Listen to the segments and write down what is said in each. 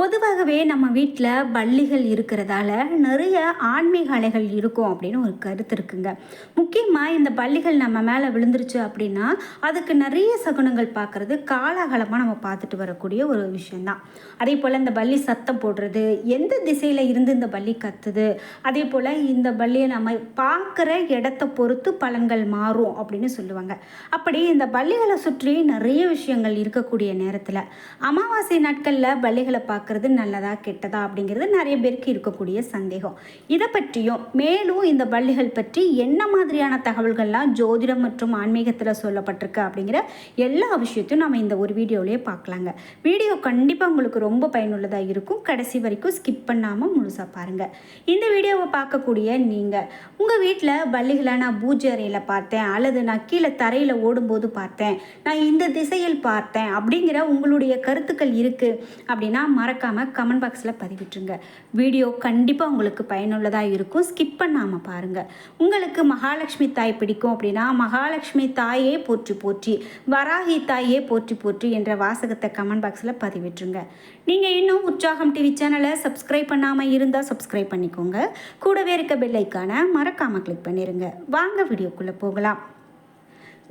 பொதுவாகவே நம்ம வீட்டில் பள்ளிகள் இருக்கிறதால நிறைய ஆன்மீக அலைகள் இருக்கும் அப்படின்னு ஒரு கருத்து இருக்குங்க. முக்கியமாக இந்த பள்ளிகள் நம்ம மேலே விழுந்துருச்சு அப்படின்னா அதுக்கு நிறைய சகுனங்கள் பார்க்குறது காலாகாலமாக நம்ம பார்த்துட்டு வரக்கூடிய ஒரு விஷயந்தான் அதே போல் இந்த பள்ளி சத்தம் போடுறது எந்த திசையில் இருந்து இந்த பள்ளி கத்துது அதே போல் இந்த பள்ளியை நம்ம பார்க்குற இடத்த பொறுத்து பலன்கள் மாறும் அப்படின்னு சொல்லுவாங்க. அப்படி இந்த பள்ளிகளை சுற்றி நிறைய விஷயங்கள் இருக்கக்கூடிய நேரத்தில் அமாவாசை நாட்களில் பள்ளிகளை பார்க்க பார்க்குறது நல்லதா கெட்டதா அப்படிங்கிறது நிறைய பேருக்கு இருக்கக்கூடிய சந்தேகம். இதை பற்றியும் மேலும் இந்த பள்ளிகள் பற்றி என்ன மாதிரியான தகவல்கள்லாம் ஜோதிடம் மற்றும் ஆன்மீகத்தில் சொல்லப்பட்டிருக்கு அப்படிங்கிற எல்லா விஷயத்தையும் நம்ம இந்த ஒரு வீடியோலேயே பார்க்கலாங்க. வீடியோ கண்டிப்பாக உங்களுக்கு ரொம்ப பயனுள்ளதாக இருக்கும். கடைசி வரைக்கும் ஸ்கிப் பண்ணாமல் முழுசாக பாருங்கள் இந்த வீடியோவை பார்க்கக்கூடிய நீங்கள் உங்கள் வீட்டில் பள்ளிகளை நான் பூஜை அறையில் பார்த்தேன் அல்லது நான் கீழே தரையில் ஓடும்போது பார்த்தேன் நான் இந்த திசையில் பார்த்தேன் அப்படிங்கிற உங்களுடைய கருத்துக்கள் இருக்குது அப்படின்னா மறக்க மறக்காமல் கமெண்ட் பாக்ஸில் பதிவிட்டுருங்க. வீடியோ கண்டிப்பாக உங்களுக்கு பயனுள்ளதாக இருக்கும். ஸ்கிப் பண்ணாமல் பாருங்கள் உங்களுக்கு மகாலட்சுமி தாய் பிடிக்கும் அப்படின்னா மகாலட்சுமி தாயே போற்றி போற்றி வராகி தாயே போற்றி போற்றி என்ற வாசகத்தை கமெண்ட் பாக்ஸில் பதிவிட்டுருங்க. நீங்கள் இன்னும் உற்சாகம் டிவி சேனலை சப்ஸ்கிரைப் பண்ணாமல் இருந்தால் சப்ஸ்கிரைப் பண்ணிக்கோங்க. கூடவே இருக்க பெல்லைக்கான மறக்காமல் கிளிக் பண்ணிடுங்க வாங்க வீடியோக்குள்ளே போகலாம்.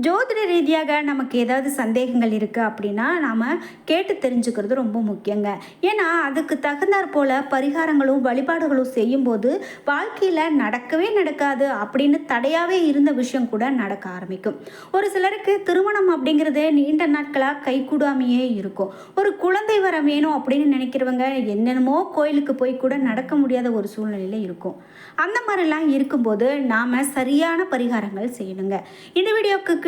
ஜோதிட ரீதியாக நமக்கு ஏதாவது சந்தேகங்கள் இருக்குது அப்படின்னா நாம் கேட்டு தெரிஞ்சுக்கிறது ரொம்ப முக்கியங்க. ஏன்னா அதுக்கு தகுந்தாற் போல் பரிகாரங்களும் வழிபாடுகளும் செய்யும்போது வாழ்க்கையில் நடக்கவே நடக்காது அப்படின்னு தடையாகவே இருந்த விஷயம் கூட நடக்க ஆரம்பிக்கும். ஒரு சிலருக்கு திருமணம் அப்படிங்கிறது நீண்ட நாட்களாக கைகூடாமையே இருக்கும். ஒரு குழந்தை வர வேணும் அப்படின்னு நினைக்கிறவங்க என்னென்னமோ கோயிலுக்கு போய் கூட நடக்க முடியாத ஒரு சூழ்நிலையில் இருக்கும். அந்த மாதிரிலாம் இருக்கும்போது நாம் சரியான பரிகாரங்கள் செய்யணுங்க. இந்த வீடியோக்கு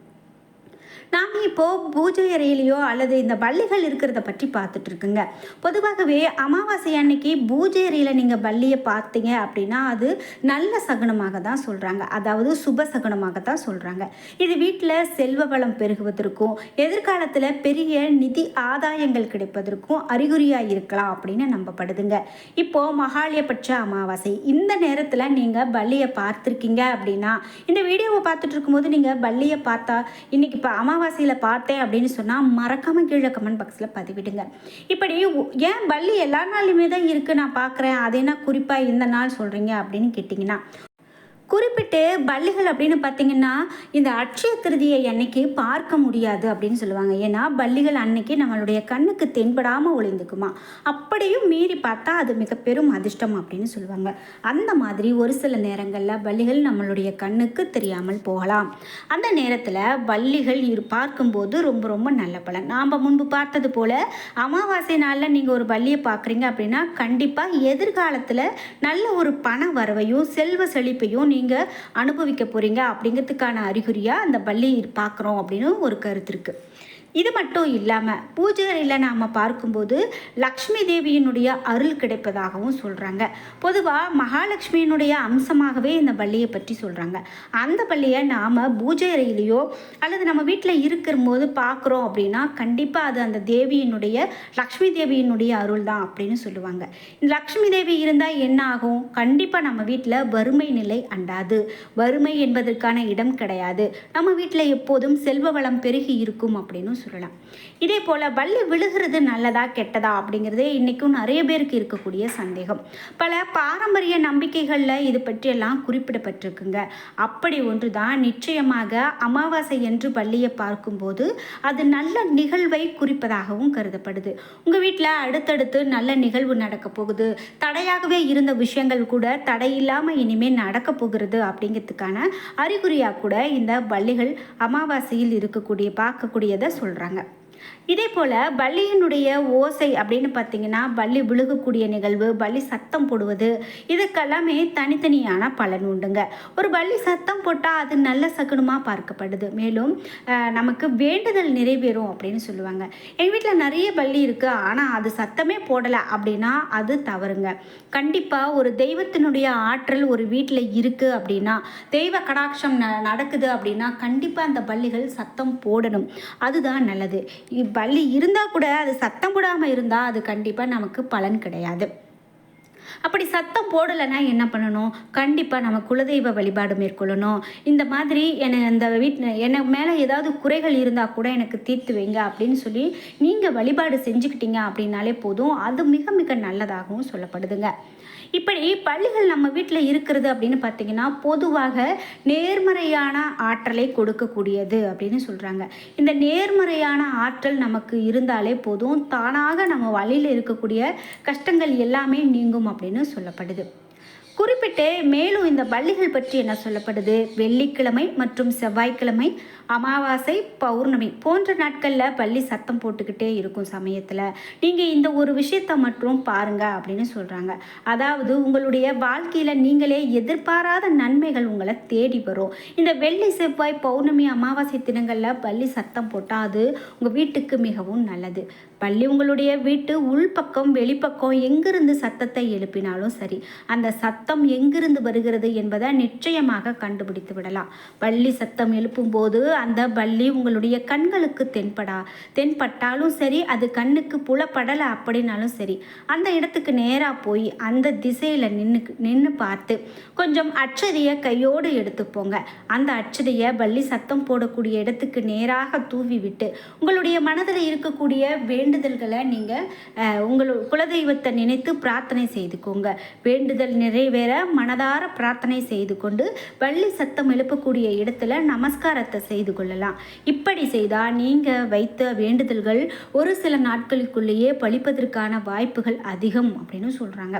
நாம் இப்போது பூஜை அறையிலையோ அல்லது இந்த பள்ளிகள் இருக்கிறத பற்றி பார்த்துட்டு இருக்குங்க பொதுவாகவே அமாவாசை அன்னைக்கு பூஜை அறையில் நீங்கள் பள்ளியை பார்த்தீங்க அப்படின்னா அது நல்ல சகுனமாக தான் சொல்கிறாங்க அதாவது சுப சகுனமாக தான் சொல்கிறாங்க இது வீட்டில் செல்வ வளம் பெருகுவதற்கும் எதிர்காலத்தில் பெரிய நிதி ஆதாயங்கள் கிடைப்பதற்கும் அறிகுறியாக இருக்கலாம் அப்படின்னு நம்பப்படுதுங்க. இப்போது மகாலயபட்ச அமாவாசை. இந்த நேரத்தில் நீங்கள் பள்ளியை பார்த்துருக்கீங்க அப்படின்னா இந்த வீடியோவை பார்த்துட்டு இருக்கும்போது நீங்கள் பள்ளியை பார்த்தா இன்னைக்கு இப்போ அமாவாசையில் பார்த்தேன் அப்படின்னு சொன்னால் மறக்காமல் கீழே கமெண்ட் பாக்ஸில் பதிவிடுங்க. இப்படி ஏன் பள்ளி எல்லா நாளுமே தான் இருக்குது நான் பார்க்குறேன் அது என்ன குறிப்பாக இந்த நாள் சொல்கிறீங்க அப்படின்னு கேட்டிங்கன்னா குறிப்பிட்டு பள்ளிகள் அப்படின்னு பார்த்தீங்கன்னா இந்த அட்சய திருதியை அன்னைக்கு பார்க்க முடியாது அப்படின்னு சொல்லுவாங்க. ஏன்னா பள்ளிகள் அன்னைக்கு நம்மளுடைய கண்ணுக்கு தென்படாமல் ஒளிந்துக்குமா? அப்படியும் மீறி பார்த்தா அது மிக பெரும் அதிர்ஷ்டம் அப்படின்னு சொல்லுவாங்க. அந்த மாதிரி ஒரு சில நேரங்களில் பள்ளிகள் நம்மளுடைய கண்ணுக்கு தெரியாமல் போகலாம். அந்த நேரத்தில் பள்ளிகள் இரு பார்க்கும்போது ரொம்ப ரொம்ப நல்ல பலன். நாம் முன்பு பார்த்தது போல் அமாவாசை நாளில் நீங்கள் ஒரு பள்ளியை பார்க்குறீங்க அப்படின்னா கண்டிப்பாக எதிர்காலத்தில் நல்ல ஒரு பண வரவையும் செல்வ செழிப்பையும் நீங்கள் நீங்கள் அனுபவிக்க போகிறீங்க அப்படிங்கிறதுக்கான அறிகுறியாக அந்த பள்ளி பார்க்குறோம் அப்படின்னு ஒரு கருத்து இருக்குது இது மட்டும் இல்லாமல் பூஜைகளில் நாம் பார்க்கும்போது லக்ஷ்மி தேவியினுடைய அருள் கிடைப்பதாகவும் சொல்கிறாங்க பொதுவாக மகாலட்சுமியினுடைய அம்சமாகவே இந்த பள்ளியை பற்றி சொல்கிறாங்க அந்த பள்ளியை நாம் பூஜை அறையிலையோ அல்லது நம்ம வீட்டில் இருக்கிற போது பார்க்குறோம் அப்படின்னா கண்டிப்பாக அது அந்த தேவியினுடைய லக்ஷ்மி தேவியினுடைய அருள் தான் அப்படின்னு சொல்லுவாங்க. இந்த லக்ஷ்மி தேவி இருந்தால் என்ன ஆகும்? கண்டிப்பாக நம்ம வீட்டில் வறுமை நிலை அண்டாது. வறுமை என்பதற்கான இடம் கிடையாது. நம்ம வீட்டில் எப்போதும் செல்வ வளம் பெருகி இருக்கும் அப்படின்னு சொல்லலாம். இதே போல் வள்ளி விழுகிறது நல்லதா கெட்டதா அப்படிங்கிறதே இன்றைக்கும் நிறைய பேருக்கு இருக்கக்கூடிய சந்தேகம். பல பாரம்பரிய நம்பிக்கைகளில் இது பற்றியெல்லாம் குறிப்பிடப்பட்டிருக்குங்க. அப்படி ஒன்று தான் நிச்சயமாக அமாவாசை என்று பள்ளியை பார்க்கும்போது அது நல்ல நிகழ்வை குறிப்பதாகவும் கருதப்படுது. உங்கள் வீட்டில் அடுத்தடுத்து நல்ல நிகழ்வு நடக்க போகுது. தடையாகவே இருந்த விஷயங்கள் கூட தடையில்லாமல் இனிமேல் நடக்க போகிறது அப்படிங்கிறதுக்கான அறிகுறியாக கூட இந்த பள்ளிகள் அமாவாசையில் இருக்கக்கூடிய பார்க்கக்கூடியதை சொல்கிறாங்க இதே போல் பள்ளியினுடைய ஓசை அப்படின்னு பார்த்தீங்கன்னா பள்ளி விழுகக்கூடிய நிகழ்வு பள்ளி சத்தம் போடுவது இதுக்கெல்லாமே தனித்தனியான பலன் உண்டுங்க. ஒரு பள்ளி சத்தம் போட்டால் அது நல்ல சகுனமாக பார்க்கப்படுது. மேலும் நமக்கு வேண்டுதல் நிறைவேறும் அப்படின்னு சொல்லுவாங்க. எங்கள் வீட்டில் நிறைய பள்ளி இருக்குது ஆனால் அது சத்தமே போடலை அப்படின்னா அது தவறுங்க. கண்டிப்பாக ஒரு தெய்வத்தினுடைய ஆற்றல் ஒரு வீட்டில் இருக்குது அப்படின்னா தெய்வ கடாட்சம் ந நடக்குது அப்படின்னா கண்டிப்பாக அந்த பள்ளிகள் சத்தம் போடணும். அதுதான் நல்லது. வலி இருந்தால் கூட அது சத்தம் போடாமல் இருந்தால் அது கண்டிப்பாக நமக்கு பலன் கிடையாது. அப்படி சத்தம் போடலைன்னா என்ன பண்ணணும்? கண்டிப்பாக நம்ம குலதெய்வ வழிபாடு மேற்கொள்ளணும். இந்த மாதிரி என்னை அந்த வீட்டில் என்ன மேலே ஏதாவது குறைகள் இருந்தால் கூட எனக்கு தீர்த்து வைங்க அப்படின்னு சொல்லி நீங்கள் வழிபாடு செஞ்சுக்கிட்டீங்க அப்படின்னாலே போதும். அது மிக மிக நல்லதாகவும் சொல்லப்படுதுங்க. இப்படி பள்ளிகள் நம்ம வீட்டில் இருக்கிறது அப்படின்னு பார்த்தீங்கன்னா பொதுவாக நேர்மறையான ஆற்றலை கொடுக்கக்கூடியது அப்படின்னு சொல்கிறாங்க இந்த நேர்மறையான ஆற்றல் நமக்கு இருந்தாலே போதும் தானாக நம்ம வழியில் இருக்கக்கூடிய கஷ்டங்கள் எல்லாமே நீங்கும் அப்படின்னு சொல்லப்படுது. குறிப்பிட்டு மேலும் இந்த பள்ளிகள் பற்றி என்ன சொல்லப்படுது? வெள்ளிக்கிழமை மற்றும் செவ்வாய்க்கிழமை அமாவாசை பௌர்ணமி போன்ற நாட்களில் பள்ளி சத்தம் போட்டுக்கிட்டே இருக்கும் சமயத்தில். நீங்கள் இந்த ஒரு விஷயத்தை மட்டும் பாருங்க அப்படின்னு சொல்கிறாங்க அதாவது உங்களுடைய வாழ்க்கையில் நீங்களே எதிர்பாராத நன்மைகள் உங்களை தேடி வரும். இந்த வெள்ளி செவ்வாய் பௌர்ணமி அமாவாசை தினங்களில் பள்ளி சத்தம் போட்டால் அது உங்கள் வீட்டுக்கு மிகவும் நல்லது. பள்ளி உங்களுடைய வீட்டு உள்பக்கம் வெளிப்பக்கம் எங்கிருந்து சத்தத்தை எழுப்பினாலும் சரி அந்த சத்தம் எங்கிருந்து வருகிறது என்பதை நிச்சயமாக கண்டுபிடித்து விடலாம். பள்ளி சத்தம் எழுப்பும் போது அந்த பள்ளி உங்களுடைய கண்களுக்கு தென்படா தென்பட்டாலும் சரி அது கண்ணுக்கு புலப்படலை அப்படின்னாலும் சரி அந்த இடத்துக்கு நேராக போய் அந்த திசையில் நின்று நின்று பார்த்து கொஞ்சம் அச்சதையை கையோடு எடுத்துப்போங்க அந்த அச்சதையை பள்ளி சத்தம் போடக்கூடிய இடத்துக்கு நேராக தூவி விட்டு உங்களுடைய மனதில் இருக்கக்கூடிய வேண்டுதல்களை நீங்கள் உங்கள் குலதெய்வத்தை நினைத்து பிரார்த்தனை செய்துக்கோங்க. வேண்டுதல் நிறை நிறைவேற மனதார பிரார்த்தனை செய்து கொண்டு வள்ளி சத்தம் எழுப்பக்கூடிய இடத்துல நமஸ்காரத்தை செய்து கொள்ளலாம். இப்படி செய்தால் நீங்கள் வைத்த வேண்டுதல்கள் ஒரு சில நாட்களுக்குள்ளேயே பழிப்பதற்கான வாய்ப்புகள் அதிகம் அப்படின்னு சொல்கிறாங்க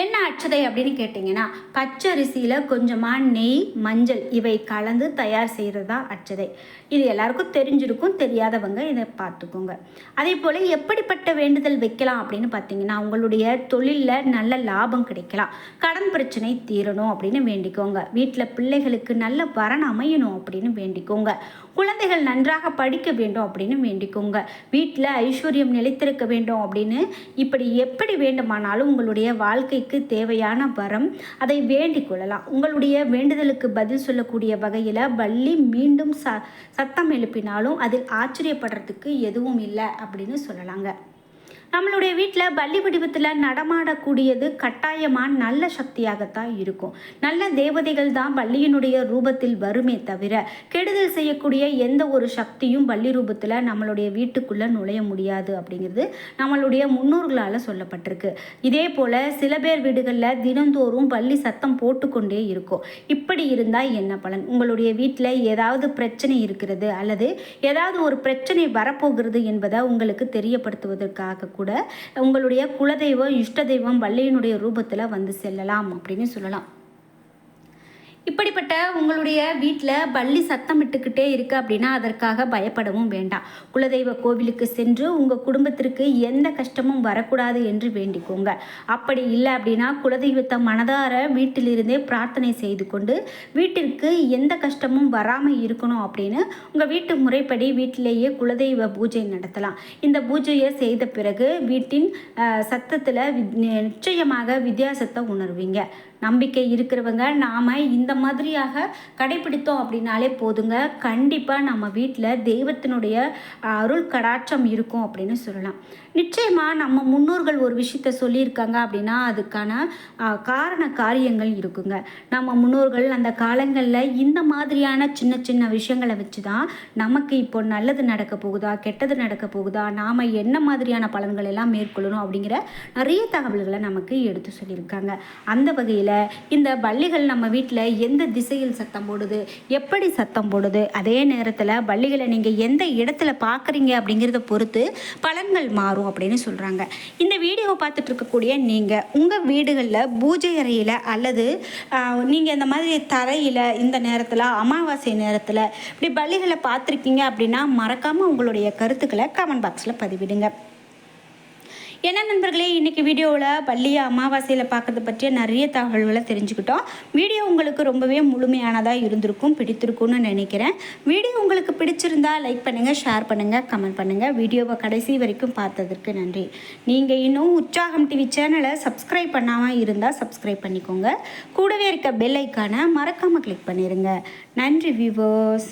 என்ன அச்சதை அப்படின்னு கேட்டிங்கன்னா பச்சரிசியில் கொஞ்சமாக நெய் மஞ்சள் இவை கலந்து தயார் செய்கிறது தான் அச்சதை. இது எல்லாருக்கும் தெரிஞ்சிருக்கும் தெரியாதவங்க இதை பார்த்துக்கோங்க. அதே போல் எப்படிப்பட்ட வேண்டுதல் வைக்கலாம் அப்படின்னு பார்த்தீங்கன்னா உங்களுடைய தொழிலில் நல்ல லாபம் கிடைக்கலாம். கடன் பிரச்சனை தீரணும் அப்படின்னு வேண்டிக்கோங்க. வீட்டில் பிள்ளைகளுக்கு நல்ல வரன் அமையணும் அப்படின்னு வேண்டிக்கோங்க. குழந்தைகள் நன்றாக படிக்க வேண்டும் அப்படின்னு வேண்டிக்கோங்க. வீட்டில் ஐஸ்வர்யம் நிலைத்திருக்க வேண்டும் அப்படின்னு இப்படி எப்படி வேண்டுமானாலும் உங்களுடைய வாழ்க்கைக்கு தேவையான வரம் அதை வேண்டிக் கொள்ளலாம். உங்களுடைய வேண்டுதலுக்கு பதில் சொல்லக்கூடிய வகையில் வள்ளி மீண்டும் ச சத்தம் எழுப்பினாலும் அதில் ஆச்சரியப்படுறதுக்கு எதுவும் இல்லை அப்படின்னு சொல்லலாங்க. நம்மளுடைய வீட்டில் பள்ளி வடிவத்தில் நடமாடக்கூடியது கட்டாயமாக நல்ல சக்தியாகத்தான் இருக்கும். நல்ல தேவதைகள் தான் பள்ளியினுடைய ரூபத்தில் வருமே தவிர கெடுதல் செய்யக்கூடிய எந்த ஒரு சக்தியும் பள்ளி ரூபத்தில் நம்மளுடைய வீட்டுக்குள்ளே நுழைய முடியாது அப்படிங்கிறது நம்மளுடைய முன்னோர்களால் சொல்லப்பட்டிருக்கு. இதே போல் சில பேர் வீடுகளில் தினந்தோறும் பள்ளி சத்தம் போட்டுக்கொண்டே இருக்கும். இப்படி இருந்தால் என்ன பலன்? உங்களுடைய வீட்டில் ஏதாவது பிரச்சனை இருக்கிறது அல்லது ஏதாவது ஒரு பிரச்சனை வரப்போகிறது என்பதை உங்களுக்கு தெரியப்படுத்துவதற்காக கூட கூட உங்களுடைய குலதெய்வம் இஷ்ட தெய்வம் வள்ளியினுடைய ரூபத்தில் வந்து செல்லலாம் அப்படின்னு சொல்லலாம். இப்படிப்பட்ட உங்களுடைய வீட்டில் பள்ளி சத்தமிட்டுக்கிட்டே இருக்குது அப்படின்னா அதற்காக பயப்படவும் வேண்டாம். குலதெய்வ கோவிலுக்கு சென்று உங்கள் குடும்பத்திற்கு எந்த கஷ்டமும் வரக்கூடாது என்று வேண்டிக்கோங்க. அப்படி இல்லை அப்படின்னா குலதெய்வத்தை மனதார வீட்டிலிருந்தே பிரார்த்தனை செய்து கொண்டு வீட்டிற்கு எந்த கஷ்டமும் வராமல் இருக்கணும் அப்படின்னு உங்கள் வீட்டு முறைப்படி வீட்டிலேயே குலதெய்வ பூஜை நடத்தலாம். இந்த பூஜையை செய்த பிறகு வீட்டின் சத்தத்தில் நிச்சயமாக வித்தியாசத்தை உணர்வீங்க. நம்பிக்கை இருக்கிறவங்க நாம் இந்த மாதிரியாக கடைபிடித்தோம் அப்படின்னாலே போதுங்க. கண்டிப்பாக நம்ம வீட்டில் தெய்வத்தினுடைய அருள் கடாட்சம் இருக்கும் அப்படின்னு சொல்லலாம். நிச்சயமாக நம்ம முன்னோர்கள் ஒரு விஷயத்த சொல்லியிருக்காங்க அப்படின்னா அதுக்கான காரண காரியங்கள் இருக்குங்க. நம்ம முன்னோர்கள் அந்த காலங்களில் இந்த மாதிரியான சின்ன சின்ன விஷயங்களை வச்சு தான் நமக்கு இப்போ நல்லது நடக்க போகுதா கெட்டது நடக்க போகுதா நாம் என்ன மாதிரியான பலன்கள் எல்லாம் மேற்கொள்ளணும் அப்படிங்கிற நிறைய தகவல்களை நமக்கு எடுத்து சொல்லியிருக்காங்க. அந்த வகையில் இந்த பள்ளிகள் நம்ம வீட்டில் எந்த திசையில் சத்தம் போடுது எப்படி சத்தம் போடுது அதே நேரத்தில் பள்ளிகளை நீங்கள் எந்த இடத்துல பார்க்குறீங்க அப்படிங்கிறத பொறுத்து பலன்கள் மாறும். அப்படின்னு சொல்கிறாங்க இந்த வீடியோவை பார்த்துட்டு இருக்கக்கூடிய நீங்கள் உங்கள் வீடுகளில் பூஜை அறையில் அல்லது நீங்கள் இந்த மாதிரி தரையில் இந்த நேரத்தில் அமாவாசை நேரத்தில் இப்படி பள்ளிகளை பார்த்துருக்கீங்க அப்படின்னா மறக்காமல் உங்களுடைய கருத்துக்களை கமெண்ட் பாக்ஸில் பதிவிடுங்க. என்ன நண்பர்களே இன்றைக்கி வீடியோவில் பள்ளியை அமாவாசையில் பார்க்கறத பற்றிய நிறைய தகவல்களை தெரிஞ்சுக்கிட்டோம். வீடியோ உங்களுக்கு ரொம்பவே முழுமையானதாக இருந்திருக்கும் பிடித்திருக்கும்னு நினைக்கிறேன். வீடியோ உங்களுக்கு பிடிச்சிருந்தா லைக் பண்ணுங்கள் ஷேர் பண்ணுங்கள் கமெண்ட் பண்ணுங்கள் வீடியோவை கடைசி வரைக்கும் பார்த்ததற்கு நன்றி. நீங்கள் இன்னும் உற்சாகம் டிவி சேனலை சப்ஸ்கிரைப் பண்ணாமல் இருந்தால் சப்ஸ்கிரைப் பண்ணிக்கோங்க. கூடவே இருக்க பெல் ஐக்கானை மறக்காமல் கிளிக் பண்ணிடுங்க நன்றி வியூவர்ஸ்